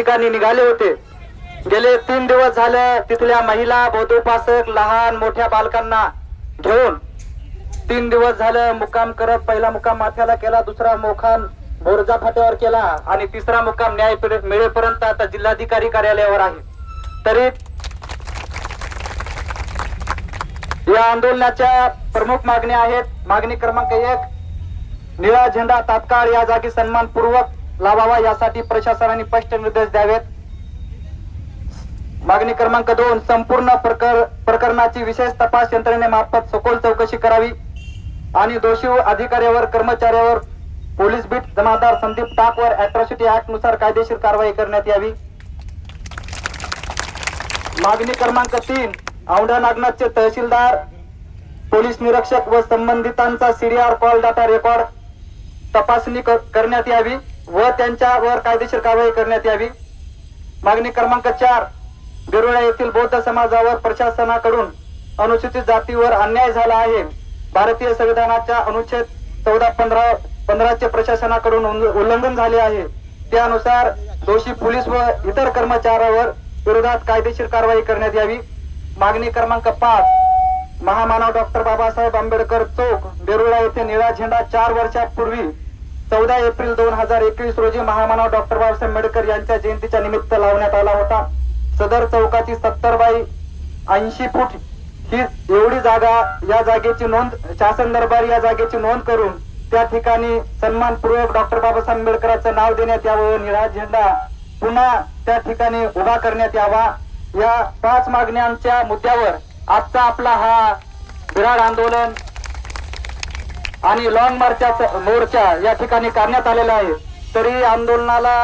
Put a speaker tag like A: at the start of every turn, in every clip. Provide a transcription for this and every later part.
A: ठिकाणी निघाले होते. गेले तीन दिवस झाले तिथल्या महिला बौद्धोपासक लहान मोठ्या बालकांना घेऊन तीन दिवस झालं मुक्काम करत पहिला मुक्काम माथ्याला केला दुसरा मोखान बोरजा फाट्यावर केला आणि तिसरा मुक्काम न्याय मिळेपर्यंत आता जिल्हाधिकारी कार्यालयावर आहे. तरी या आंदोलनाच्या प्रमुख मागण्या आहेत. मागणी क्रमांक एक निळा झेंडा तात्काळ या जागी सन्मानपूर्वक लावावा यासाठी प्रशासनाने स्पष्ट निर्देश द्यावेत. मागणी क्रमांक दोन संपूर्ण प्रकर प्रकरणाची विशेष तपास यंत्रणेमार्फत सखोल चौकशी करावी. आणि दोषी अधिकाऱ्यावर कर्मचाऱ्यावर पोलीस बीट जमादार संदीप टाकवर अॅट्रॉसिटी ऍक्टनुसार कायदेशीर कारवाई करण्यात यावी. मागणी क्रमांक तीन औंढा नागनाथचे तहसीलदार पोलीस निरीक्षक व संबंधितांचा सीडीआर कॉल डाटा रेकॉर्ड तपासणी करण्यात यावी. व त्यांच्यावर कायदेशीर कारवाई करण्यात यावी. मागणी क्रमांक चार बिरोळा येथील बौद्ध समाजावर प्रशासनाकडून अनुसूचित जातीवर अन्याय झाला आहे. भारतीय संविधानाच्या अनुच्छेद चौदा पंधरा पंधराचे प्रशासनाकडून उल्लंघन झाले आहे. त्यानुसार दोषी पोलीस व इतर कर्मचाऱ्यावर विरोधात कायदेशीर कारवाई करण्यात यावी. मागणी क्रमांक पाच महामानव डॉक्टर बाबासाहेब आंबेडकर चौक बेरुळा येथे निळा झेंडा चार वर्षापूर्वी चौदा एप्रिल दोन हजार एकवीस रोजी महामानव डॉक्टर बाबासाहेब आंबेडकर यांच्या जयंतीच्या निमित्त लावण्यात आला होता. सदर चौकाची सत्तर बाय ऐंशी फूट ही एवढी जागा या जागेची नोंद शासन दरबार या जागेची नोंद करून त्या ठिकाणी सन्मानपूर्वक डॉक्टर बाबासाहेब आंबेडकरांचं नाव देण्यात यावं निळा झेंडा पुन्हा त्या ठिकाणी उभा करण्यात यावा. या पाच मागण्यांच्या मुद्द्यावर आजचा आपला हा विराट आंदोलन आणि लॉंग मार्चाचा मोर्चा या ठिकाणी करण्यात आलेला आहे. तरी आंदोलनाला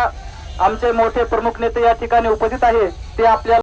A: आमचे मोठे प्रमुख नेते या ठिकाणी उपस्थित आहे. ते आपल्याला